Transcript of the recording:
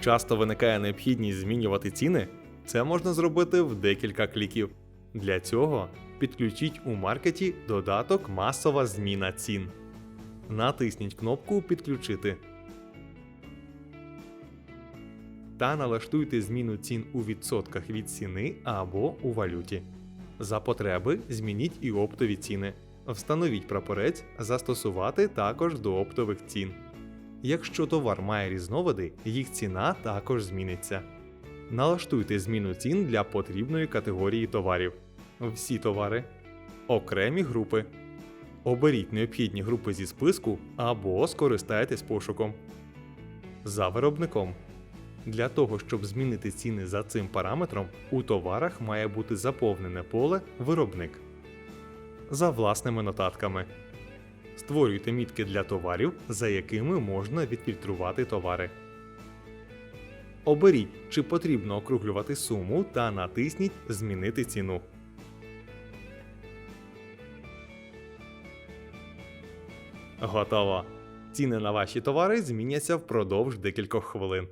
Часто виникає необхідність змінювати ціни. Це можна зробити в декілька кліків. Для цього підключіть у маркеті додаток Масова зміна цін. Натисніть кнопку Підключити та налаштуйте зміну цін у відсотках від ціни або у валюті. За потреби змініть і оптові ціни. Встановіть прапорець застосувати також до оптових цін. Якщо товар має різновиди, їх ціна також зміниться. Налаштуйте зміну цін для потрібної категорії товарів. Всі товари. Окремі групи. Оберіть необхідні групи зі списку або скористайтесь пошуком. За виробником. Для того, щоб змінити ціни за цим параметром, у товарах має бути заповнене поле Виробник за власними нотатками. Створюйте мітки для товарів, за якими можна відфільтрувати товари. Оберіть, чи потрібно округлювати суму та натисніть Змінити ціну. Готово! Ціни на ваші товари зміняться впродовж декількох хвилин.